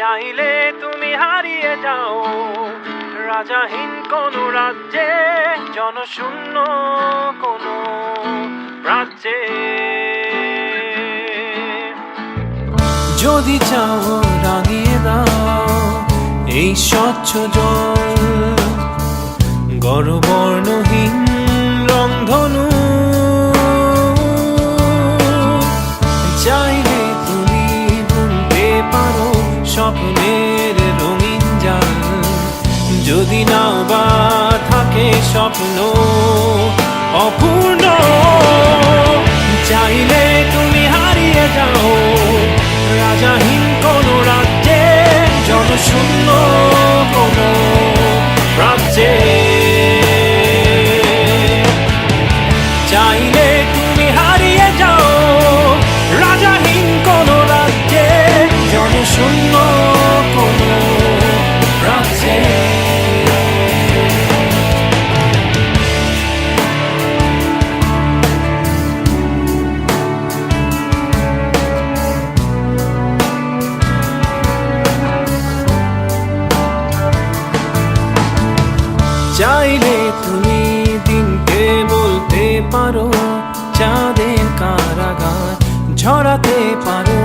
চাইলে তুমি হারিয়ে যাও। রাজাহীন কোন রাজ্যে, জনশূন্য কোন রাজ্যে। যদি চাও রাঙিয়ে দাও এই স্বচ্ছ জল গড়বর্ণহীন স্বপ্নের রঙিন যান যদি না বা থাকে স্বপ্ন অপূর্ণ চাইলে তুমি তুমি দিনকে বলতে পারো, চাঁদের কারাগার ঝরাতে পারো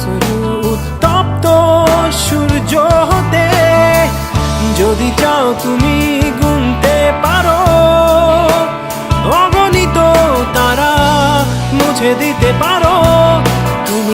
শুরু উত্তপ্ত সূর্য হতে। যদি চাও তুমি গুনতে পারো, অগণিত তারা মুছে দিতে পারো।